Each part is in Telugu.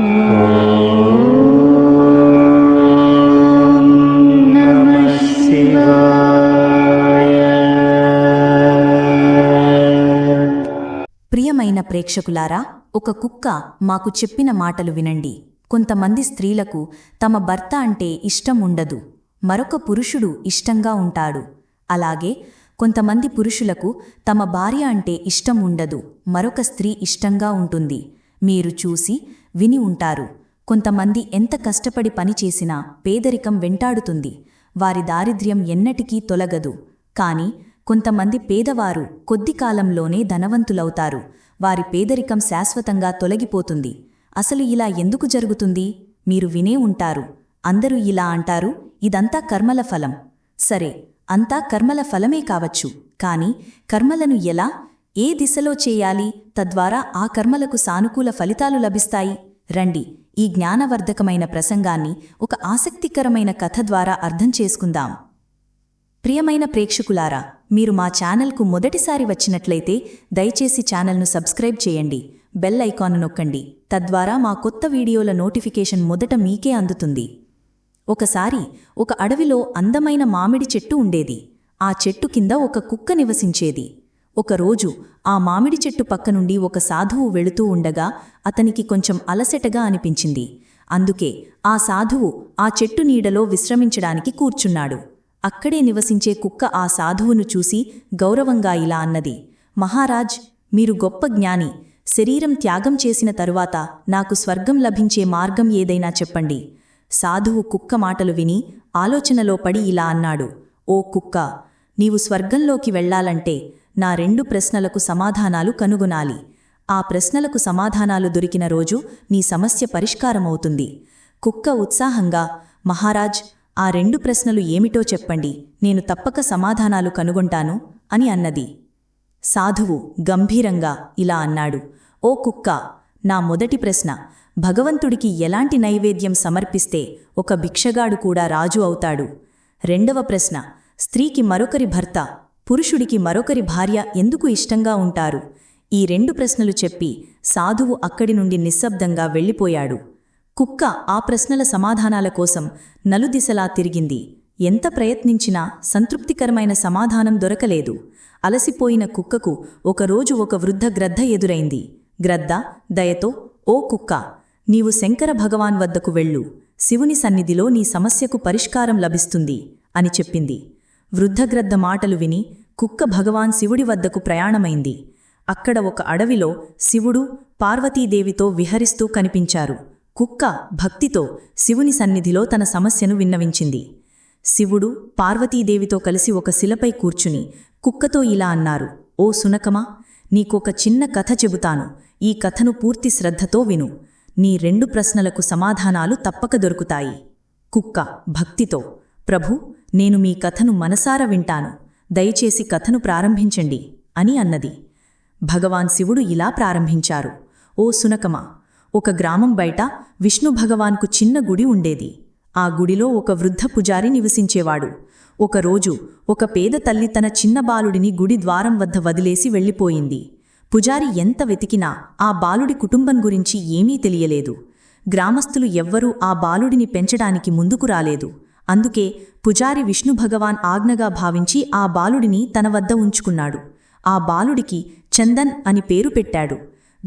ప్రియమైన ప్రేక్షకులారా ఒక కుక్క మాకు చెప్పిన మాటలు వినండి. కొంతమంది స్త్రీలకు తమ భర్త అంటే ఇష్టం ఉండదు. మరొక పురుషుడు ఇష్టంగా ఉంటాడు. అలాగే కొంతమంది పురుషులకు తమ భార్య అంటే ఇష్టం ఉండదు. మరొక స్త్రీ ఇష్టంగా ఉంటుంది. మీరు చూసి విని ఉంటారు. కొంతమంది ఎంత కష్టపడి పనిచేసినా పేదరికం వెంటాడుతుంది. వారి దారిద్ర్యం ఎన్నటికీ తొలగదు. కాని కొంతమంది పేదవారు కొద్ది కాలంలోనే ధనవంతులవుతారు. వారి పేదరికం శాశ్వతంగా తొలగిపోతుంది. అసలు ఇలా ఎందుకు జరుగుతుంది? మీరు వినే ఉంటారు. అందరూ ఇలా అంటారు. ఇదంతా కర్మల ఫలం. సరే అంతా కర్మల ఫలమే కావచ్చు. కాని కర్మలను ఎలా ఏ దిశలో చేయాలి తద్వారా ఆ కర్మలకు సానుకూల ఫలితాలు లభిస్తాయి. రండి ఈ జ్ఞానవర్ధకమైన ప్రసంగాన్ని ఒక ఆసక్తికరమైన కథ ద్వారా అర్థం చేసుకుందాం. ప్రియమైన ప్రేక్షకులారా మీరు మా ఛానల్కు మొదటిసారి వచ్చినట్లయితే దయచేసి ఛానల్ను సబ్స్క్రైబ్ చేయండి బెల్ ఐకాన్ నొక్కండి. తద్వారా మా కొత్త వీడియోల నోటిఫికేషన్ మొదట మీకే అందుతుంది. ఒకసారి ఒక అడవిలో అందమైన మామిడి చెట్టు ఉండేది. ఆ చెట్టు కింద ఒక కుక్క నివసించేది. ఒకరోజు ఆ మామిడి చెట్టు పక్క నుండి ఒక సాధువు వెళుతూ ఉండగా అతనికి కొంచెం అలసటగా అనిపించింది. అందుకే ఆ సాధువు ఆ చెట్టు నీడలో విశ్రమించడానికి కూర్చున్నాడు. అక్కడే నివసించే కుక్క ఆ సాధువును చూసి గౌరవంగా ఇలా అన్నది మహారాజ్ మీరు గొప్ప జ్ఞాని. శరీరం త్యాగం చేసిన తరువాత నాకు స్వర్గం లభించే మార్గం ఏదైనా చెప్పండి. సాధువు కుక్క మాటలు విని ఆలోచనలో పడి ఇలా అన్నాడు ఓ కుక్క నీవు స్వర్గంలోకి వెళ్ళాలంటే నా రెండు ప్రశ్నలకు సమాధానాలు కనుగొనాలి. ఆ ప్రశ్నలకు సమాధానాలు దొరికిన రోజు నీ సమస్య పరిష్కారమవుతుంది. కుక్క ఉత్సాహంగా మహారాజ్ ఆ రెండు ప్రశ్నలు ఏమిటో చెప్పండి. నేను తప్పక సమాధానాలు కనుగొంటాను అని అన్నది. సాధువు గంభీరంగా ఇలా అన్నాడు. ఓ కుక్క నా మొదటి ప్రశ్న. భగవంతుడికి ఎలాంటి నైవేద్యం సమర్పిస్తే ఒక భిక్షగాడు కూడా రాజు అవుతాడు? రెండవ ప్రశ్న. స్త్రీకి మరొకరి భర్త. పురుషుడికి మరొకరి భార్య ఎందుకు ఇష్టంగా ఉంటారు? ఈ రెండు ప్రశ్నలు చెప్పి సాధువు అక్కడి నుండి నిశ్శబ్దంగా వెళ్ళిపోయాడు. కుక్క ఆ ప్రశ్నల సమాధానాల కోసం నలుదిశలా తిరిగింది. ఎంత ప్రయత్నించినా సంతృప్తికరమైన సమాధానం దొరకలేదు. అలసిపోయిన కుక్కకు ఒకరోజు ఒక వృద్ధ గ్రద్ద ఎదురైంది. గ్రద్ద దయతో ఓ కుక్క నీవు శంకర భగవాన్ వద్దకు వెళ్ళు. శివుని సన్నిధిలో నీ సమస్యకు పరిష్కారం లభిస్తుంది అని చెప్పింది. వృద్ధగ్రద్ద మాటలు విని కుక్క భగవాన్ శివుడి వద్దకు ప్రయాణమైంది. అక్కడ ఒక అడవిలో శివుడు పార్వతీదేవితో విహరిస్తూ కనిపించారు. కుక్క భక్తితో శివుని సన్నిధిలో తన సమస్యను విన్నవించింది. శివుడు పార్వతీదేవితో కలిసి ఒక శిలపై కూర్చుని కుక్కతో ఇలా అన్నారు ఓ సునకమా నీకొక చిన్న కథ చెబుతాను. ఈ కథను పూర్తి శ్రద్ధతో విను. నీ రెండు ప్రశ్నలకు సమాధానాలు తప్పక దొరుకుతాయి కుక్క భక్తితో ప్రభు నేను మీ కథను మనసార వింటాను. దయచేసి కథను ప్రారంభించండి అని అన్నది. భగవాన్ శివుడు ఇలా ప్రారంభించారు. ఓ సునకమా ఒక గ్రామం బయట విష్ణు భగవాన్కు చిన్న గుడి ఉండేది. ఆ గుడిలో ఒక వృద్ధ పుజారి నివసించేవాడు. ఒకరోజు ఒక పేద తల్లి తన చిన్న బాలుడిని గుడి ద్వారం వద్ద వదిలేసి వెళ్ళిపోయింది. పుజారి ఎంత వెతికినా ఆ బాలుడి కుటుంబం గురించి ఏమీ తెలియలేదు. గ్రామస్తులు ఎవ్వరూ ఆ బాలుడిని పెంచడానికి ముందుకు రాలేదు. అందుకే పుజారి విష్ణు భగవాన్ ఆజ్ఞగా భావించి ఆ బాలుడిని తన వద్ద ఉంచుకున్నాడు. ఆ బాలుడికి చందన్ అని పేరు పెట్టాడు.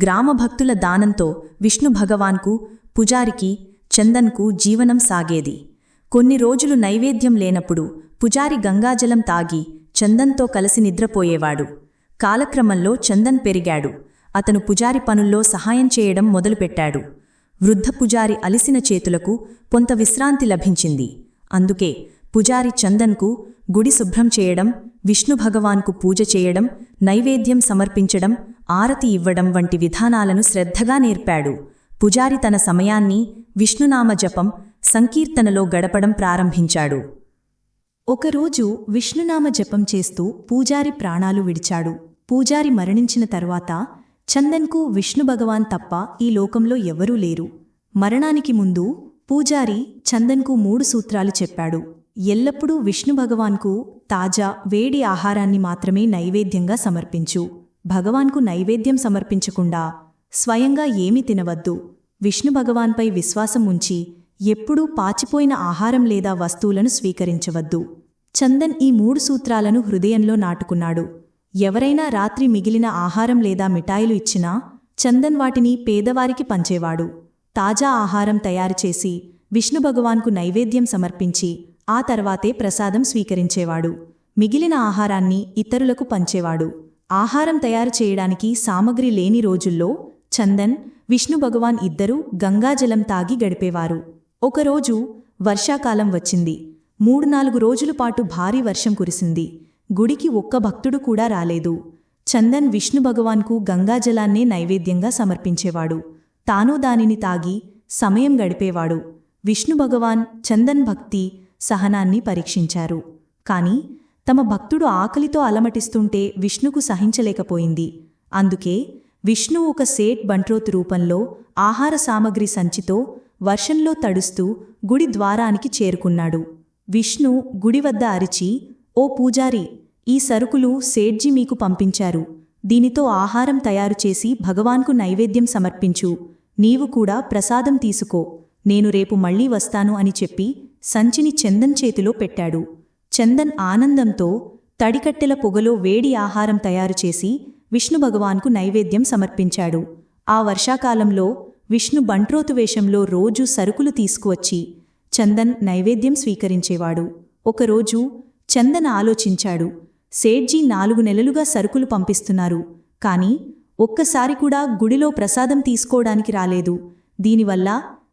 గ్రామభక్తుల దానంతో విష్ణు భగవాన్కు పుజారికి చందన్కు జీవనం సాగేది. కొన్ని రోజులు నైవేద్యం లేనప్పుడు పుజారి గంగాజలం తాగి చందన్తో కలిసి నిద్రపోయేవాడు. కాలక్రమంలో చందన్ పెరిగాడు. అతను పుజారి పనుల్లో సహాయం చేయడం మొదలుపెట్టాడు. వృద్ధ పుజారి అలిసిన చేతులకు కొంత విశ్రాంతి లభించింది. అందుకే పుజారి చందన్కు గుడి శుభ్రం చేయడం విష్ణు భగవాన్కు పూజ చేయడం నైవేద్యం సమర్పించడం ఆరతి ఇవ్వడం వంటి విధానాలను శ్రద్ధగా నేర్పాడు. పుజారి తన సమయాన్ని విష్ణునామ జపం సంకీర్తనలో గడపడం ప్రారంభించాడు. ఒకరోజు విష్ణునామ జపం చేస్తూ పూజారి ప్రాణాలు విడిచాడు. పూజారి మరణించిన తర్వాత చందన్కు విష్ణు భగవాన్ తప్ప ఈ లోకంలో ఎవరూ లేరు. మరణానికి ముందు పూజారి చందన్కు మూడు సూత్రాలు చెప్పాడు. ఎల్లప్పుడూ విష్ణు భగవాన్కు తాజా వేడి ఆహారాన్ని మాత్రమే నైవేద్యంగా సమర్పించు. భగవాన్కు నైవేద్యం సమర్పించకుండా స్వయంగా ఏమి తినవద్దు. విష్ణు భగవాన్పై విశ్వాసం ఉంచి ఎప్పుడూ పాచిపోయిన ఆహారం లేదా వస్తువులను స్వీకరించవద్దు. చందన్ ఈ మూడు సూత్రాలను హృదయంలో నాటుకున్నాడు. ఎవరైనా రాత్రి మిగిలిన ఆహారం లేదా మిఠాయిలు ఇచ్చినా చందన్ వాటిని పేదవారికి పంచేవాడు. తాజా ఆహారం తయారుచేసి విష్ణు భగవాన్కు నైవేద్యం సమర్పించి ఆ తర్వాతే ప్రసాదం స్వీకరించేవాడు. మిగిలిన ఆహారాన్ని ఇతరులకు పంచేవాడు. ఆహారం తయారు చేయడానికి సామగ్రి లేని రోజుల్లో చందన్ విష్ణు భగవాన్ ఇద్దరూ గంగాజలం తాగి గడిపేవారు. ఒకరోజు వర్షాకాలం వచ్చింది. మూడు నాలుగు రోజుల పాటు భారీ వర్షం కురిసింది. గుడికి ఒక్క భక్తుడు కూడా రాలేదు. చందన్ విష్ణు భగవాన్కు గంగాజలాన్నే నైవేద్యంగా సమర్పించేవాడు. తాను దానిని తాగి సమయం గడిపేవాడు. విష్ణు భగవాన్ చందన్ భక్తి సహనాన్ని పరీక్షించారు. కాని తమ భక్తుడు ఆకలితో అలమటిస్తుంటే విష్ణుకు సహించలేకపోయింది. అందుకే విష్ణు ఒక సేట్ బంట్రోత్ రూపంలో ఆహార సామగ్రి సంచితో వర్షంలో తడుస్తూ గుడి ద్వారానికి చేరుకున్నాడు. విష్ణు గుడి వద్ద అరిచి ఓ పూజారి ఈ సరుకులు సేట్జీ మీకు పంపించారు. దీనితో ఆహారం తయారుచేసి భగవాన్కు నైవేద్యం సమర్పించు. నీవు కూడా ప్రసాదం తీసుకో. నేను రేపు మళ్ళీ వస్తాను అని చెప్పి సంచిని చందన్ చేతిలో పెట్టాడు. చందన్ ఆనందంతో తడికట్టెల పొగలో వేడి ఆహారం తయారుచేసి విష్ణు భగవాన్కు నైవేద్యం సమర్పించాడు. ఆ వర్షాకాలంలో విష్ణు బంట్రోతు వేషంలో రోజూ సరుకులు తీసుకువచ్చి చందన్ నైవేద్యం స్వీకరించేవాడు. ఒకరోజు చందన్ ఆలోచించాడు. సేట్జీ నాలుగు నెలలుగా సరుకులు పంపిస్తున్నారు. కాని ఒక్కసారి కూడా గుడిలో ప్రసాదం తీసుకోవడానికి రాలేదు. దీనివల్ల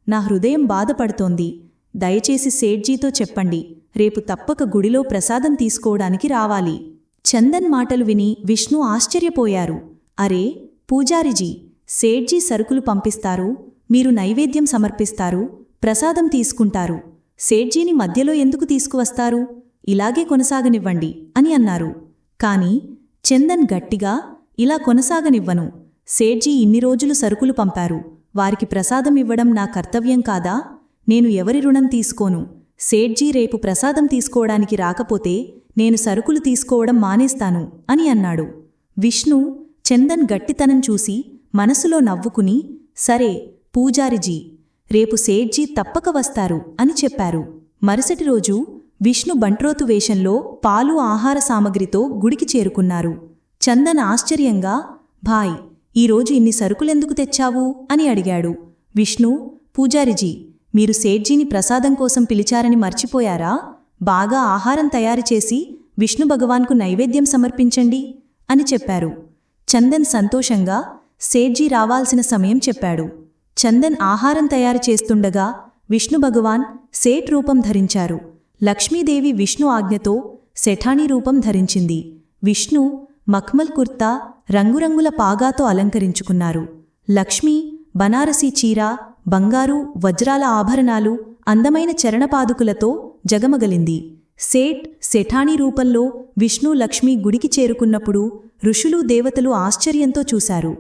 నా హృదయం బాధపడుతోంది. దయచేసి సేట్జీతో చెప్పండి. రేపు తప్పక గుడిలో ప్రసాదం తీసుకోవడానికి రావాలి. చందన్ మాటలు విని విష్ణు ఆశ్చర్యపోయారు. అరే పూజారిజీ సేట్జీ సరుకులు పంపిస్తారు? మీరు నైవేద్యం సమర్పిస్తారు? ప్రసాదం తీసుకుంటారు. సేట్జీని మధ్యలో ఎందుకు తీసుకువస్తారు? ఇలాగే కొనసాగనివ్వండి అని అన్నారు. కాని చందన్ గట్టిగా ఇలా కొనసాగనివ్వను. సేట్జీ ఇన్ని రోజులు సరుకులు పంపారు. వారికి ప్రసాదం ఇవ్వడం నా కర్తవ్యం కాదా? నేను ఎవరి రుణం తీసుకోను? సేట్జీ రేపు ప్రసాదం తీసుకోవడానికి రాకపోతే నేను సరుకులు తీసుకోవడం మానేస్తాను అని అన్నాడు. విష్ణు చందన్ గట్టితనం చూసి మనసులో నవ్వుకుని సరే పూజారిజీ రేపు సేట్జీ తప్పక వస్తారు అని చెప్పారు. మరుసటి రోజు విష్ణు బంట్రోతు వేషంలో పాలు ఆహార సామగ్రితో గుడికి చేరుకున్నారు. చందన్ ఆశ్చర్యంగా భాయ్ ఈరోజు ఇన్ని సరుకులెందుకు తెచ్చావు? అని అడిగాడు. విష్ణు పూజారిజీ మీరు సేట్జీని ప్రసాదం కోసం పిలిచారని మర్చిపోయారా? బాగా ఆహారం తయారుచేసి విష్ణు భగవాన్కు నైవేద్యం సమర్పించండి అని చెప్పారు. చందన్ సంతోషంగా సేట్జీ రావాల్సిన సమయం చెప్పాడు. చందన్ ఆహారం తయారు చేస్తుండగా విష్ణు భగవాన్ సేట్ రూపం ధరించారు. లక్ష్మీదేవి విష్ణు ఆజ్ఞతో శఠాణి రూపం ధరించింది. విష్ణు మఖ్మల్ కుర్తా రంగురంగుల పాగాతో అలంకరించుకున్నారు. లక్ష్మి బనారసీ చీర బంగారు వజ్రాల ఆభరణాలు అందమైన చరణపాదుకులతో జగమగలింది. సేట్ శఠాణి రూపంలో విష్ణు లక్ష్మి గుడికి చేరుకున్నప్పుడు ఋషులు దేవతలు ఆశ్చర్యంతో చూశారు.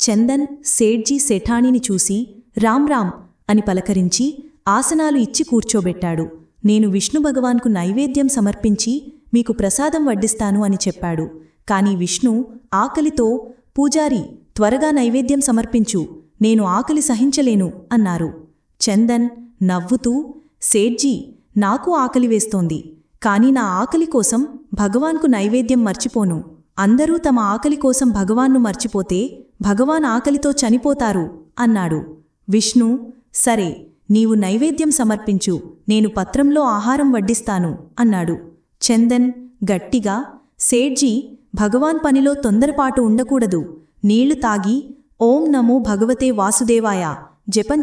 చందన్ సేట్జీ శఠాణిని చూసి రామ్ రామ్ అని పలకరించి ఆసనాలు ఇచ్చి కూర్చోబెట్టాడు. నేను విష్ణు భగవాన్కు నైవేద్యం సమర్పించి మీకు ప్రసాదం వడ్డిస్తాను అని చెప్పాడు. కాని విష్ణు ఆకలితో పూజారి త్వరగా నైవేద్యం సమర్పించు నేను ఆకలి సహించలేను అన్నారు. చందన్ నవ్వుతూ సేట్జీ నాకు ఆకలి వేస్తోంది కాని నా ఆకలి కోసం భగవాన్కు నైవేద్యం మర్చిపోను. అందరూ తమ ఆకలి కోసం భగవాన్ను మర్చిపోతే భగవాన్ ఆకలితో చనిపోతారు అన్నాడు. విష్ణు సరే నీవు నైవేద్యం సమర్పించు నేను పత్రంలో ఆహారం వడ్డిస్తాను అన్నాడు. చందన్ గట్టిగా సేట్జీ భగవాన్ పనిలో తొందరపాటు ఉండకూడదు. నీళ్ళు తాగి ఓం నమో భగవతే వాసుదేవాయ జపం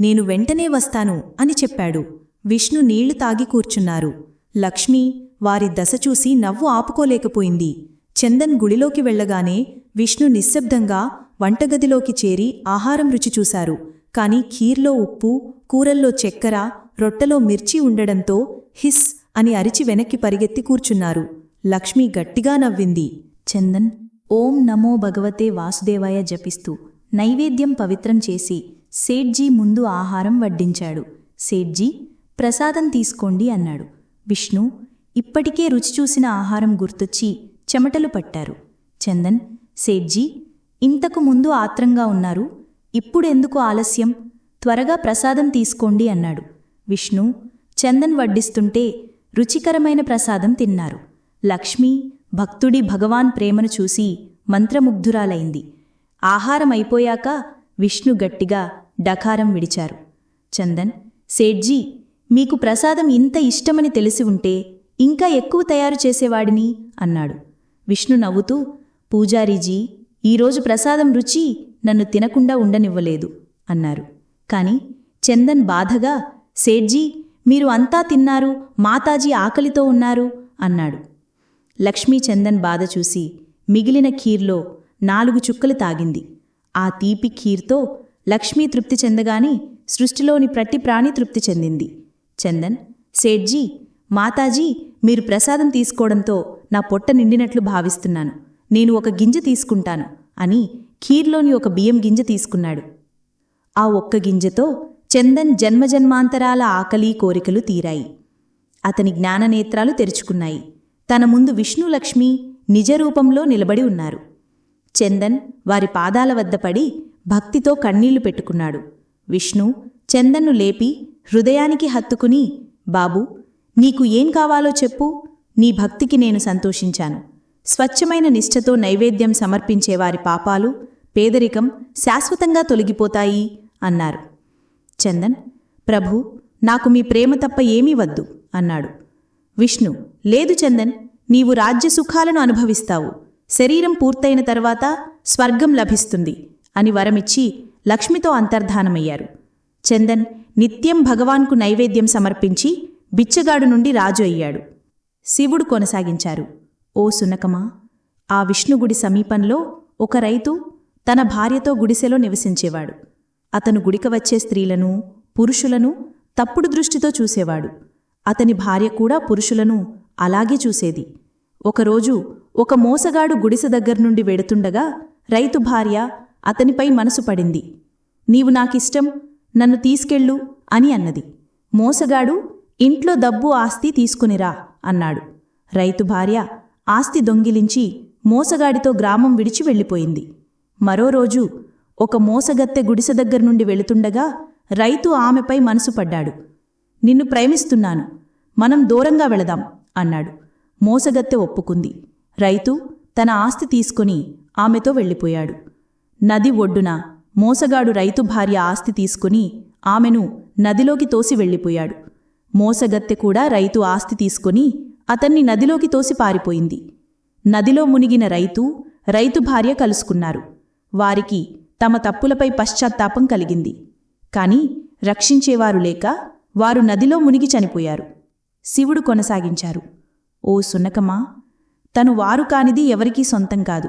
నేను వెంటనే వస్తాను అని చెప్పాడు. విష్ణు నీళ్ళు తాగి కూర్చున్నారు. లక్ష్మి వారి దశ చూసి నవ్వు ఆపుకోలేకపోయింది. చందన్ గుడిలోకి వెళ్ళగానే విష్ణు నిశ్శబ్దంగా వంటగదిలోకి చేరి ఆహారం రుచి చూశారు. కాని ఖీర్లో ఉప్పు కూరల్లో చక్కెర రొట్టెలో మిర్చి ఉండడంతో హిస్ అని అరిచి వెనక్కి పరిగెత్తి కూర్చున్నారు. లక్ష్మి గట్టిగా నవ్వింది. చందన్ ఓం నమో భగవతే వాసుదేవాయ జపిస్తూ నైవేద్యం పవిత్రం చేసి సేట్జీ ముందు ఆహారం వడ్డించాడు. సేట్జీ ప్రసాదం తీసుకోండి అన్నాడు. విష్ణు ఇప్పటికే రుచి చూసిన ఆహారం గుర్తొచ్చి చెమటలు పట్టారు. చందన్ సేట్జీ ఇంతకు ముందు ఆత్రంగా ఉన్నారు ఇప్పుడెందుకు ఆలస్యం? త్వరగా ప్రసాదం తీసుకోండి అన్నాడు. విష్ణు చందన్ వడ్డిస్తుంటే రుచికరమైన ప్రసాదం తిన్నారు. లక్ష్మి భక్తుడి భగవాన్ ప్రేమను చూసి మంత్రముగ్ధురాలైంది. ఆహారం అయిపోయాక విష్ణు గట్టిగా డకారం విడిచారు. చందన్ సేడ్జీ మీకు ప్రసాదం ఇంత ఇష్టమని తెలిసి ఉంటే ఇంకా ఎక్కువ తయారు చేసేవాడిని అన్నాడు. విష్ణు నవ్వుతూ పూజారీజీ ఈరోజు ప్రసాదం రుచి నన్ను తినకుండా ఉండనివ్వలేదు అన్నారు. కాని చందన్ బాధగా సేడ్జీ మీరు అంతా తిన్నారు మాతాజీ ఆకలితో ఉన్నారు అన్నాడు. లక్ష్మీ చందన్ బాధ చూసి మిగిలిన ఖీర్లో నాలుగు చుక్కలు తాగింది. ఆ తీపి ఖీర్తో లక్ష్మీ తృప్తి చెందగాని సృష్టిలోని ప్రతి ప్రాణి తృప్తి చెందింది. చందన్ సేడ్జీ మాతాజీ మీరు ప్రసాదం తీసుకోవడంతో నా పొట్ట నిండినట్లు భావిస్తున్నాను. నేను ఒక గింజ తీసుకుంటాను అని ఖీర్లోని ఒక బియ్యం గింజ తీసుకున్నాడు. ఆ ఒక్క గింజతో చందన్ జన్మజన్మాంతరాల ఆకలి కోరికలు తీరాయి. అతని జ్ఞాననేత్రాలు తెరుచుకున్నాయి. తన ముందు విష్ణులక్ష్మి నిజరూపంలో నిలబడి ఉన్నారు. చందన్ వారి పాదాల వద్ద పడి భక్తితో కన్నీళ్ళు పెట్టుకున్నాడు. విష్ణు చందన్ను లేపి హృదయానికి హత్తుకుని బాబూ నీకు ఏం కావాలో చెప్పు. నీ భక్తికి నేను సంతోషించాను. స్వచ్ఛమైన నిష్ఠతో నైవేద్యం సమర్పించే వారి పాపాలు పేదరికం శాశ్వతంగా తొలగిపోతాయి అన్నారు. చందన్ ప్రభు నాకు మీ ప్రేమ తప్ప ఏమీ వద్దు అన్నాడు. విష్ణు లేదు చందన్ నీవు రాజ్యసుఖాలను అనుభవిస్తావు. శరీరం పూర్తయిన తర్వాత స్వర్గం లభిస్తుంది అని వరమిచ్చి లక్ష్మితో అంతర్ధానమయ్యారు. చందన్ నిత్యం భగవాన్కు నైవేద్యం సమర్పించి బిచ్చగాడు నుండి రాజు అయ్యాడు. శివుడు కొనసాగించారు. ఓ సునకమా ఆ విష్ణుగుడి సమీపంలో ఒక రైతు తన భార్యతో గుడిసెలో నివసించేవాడు. అతను గుడిక వచ్చే స్త్రీలను పురుషులను తప్పుడు దృష్టితో చూసేవాడు. అతని భార్య కూడా పురుషులను అలాగే చూసేది. ఒకరోజు ఒక మోసగాడు గుడిసె దగ్గర్నుండి వెడుతుండగా రైతు భార్య అతనిపై మనసు పడింది. నీవు నాకిష్టం నన్ను తీసుకెళ్ళు అని అన్నది. మోసగాడు ఇంట్లో దబ్బు ఆస్తి తీసుకునిరా అన్నాడు. రైతు భార్య ఆస్తి దొంగిలించి మోసగాడితో గ్రామం విడిచి వెళ్ళిపోయింది. మరో రోజు ఒక మోసగత్తె గుడిసె దగ్గర్నుండి వెళుతుండగా రైతు ఆమెపై మనసు పడ్డాడు. నిన్ను ప్రేమిస్తున్నాను. మనం దూరంగా వెళదాం అన్నాడు. మోసగత్తె ఒప్పుకుంది. రైతు తన ఆస్తి తీసుకుని ఆమెతో వెళ్ళిపోయాడు. నది ఒడ్డున మోసగాడు రైతు భార్య ఆస్తి తీసుకుని ఆమెను నదిలోకి తోసి వెళ్ళిపోయాడు. మోసగత్తె కూడా రైతు ఆస్తి తీసుకుని అతన్ని నదిలోకి తోసి పారిపోయింది. నదిలో మునిగిన రైతు రైతు భార్య కలుసుకున్నారు. వారికి తమ తప్పులపై పశ్చాత్తాపం కలిగింది. కాని రక్షించేవారు లేక వారు నదిలో మునిగి చనిపోయారు. శివుడు కొనసాగించారు. ఓ సున్నకమా తను వారు కానిది ఎవరికీ సొంతం కాదు.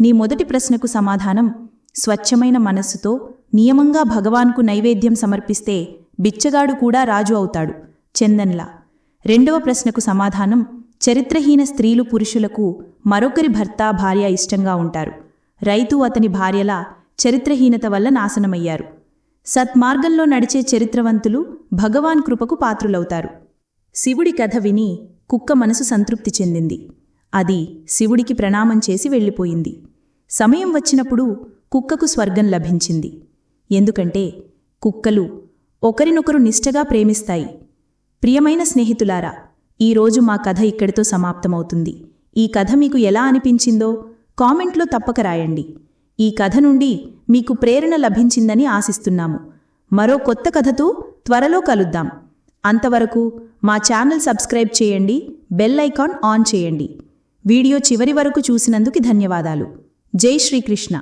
నీ మొదటి ప్రశ్నకు సమాధానం స్వచ్ఛమైన మనస్సుతో నియమంగా భగవాన్కు నైవేద్యం సమర్పిస్తే బిచ్చగాడు కూడా రాజు అవుతాడు. చందన్లా. రెండవ ప్రశ్నకు సమాధానం చరిత్రహీన స్త్రీలు పురుషులకు మరొకరి భర్త భార్య ఇష్టంగా ఉంటారు. రైతు అతని భార్యలా చరిత్రహీనత వల్ల నాశనమయ్యారు. సత్మార్గంలో నడిచే చరిత్రవంతులు భగవాన్ కృపకు పాత్రులవుతారు. శివుడి కథ విని కుక్క మనసు సంతృప్తి చెందింది. అది శివుడికి ప్రణామం చేసి వెళ్ళిపోయింది. సమయం వచ్చినప్పుడు కుక్కకు స్వర్గం లభించింది. ఎందుకంటే కుక్కలు ఒకరినొకరు నిష్టగా ప్రేమిస్తాయి. ప్రియమైన స్నేహితులారా ఈరోజు మా కథ ఇక్కడితో సమాప్తమవుతుంది. ఈ కథ మీకు ఎలా అనిపించిందో కామెంట్లో తప్పక రాయండి. ఈ కథ నుండి మీకు ప్రేరణ లభించిందని ఆశిస్తున్నాము. మరో కొత్త కథతో త్వరలో కలుద్దాం. అంతవరకు మా ఛానల్ సబ్స్క్రైబ్ చేయండి బెల్ ఐకాన్ ఆన్ చేయండి. వీడియో చివరి వరకు చూసినందుకు ధన్యవాదాలు. జై శ్రీకృష్ణ.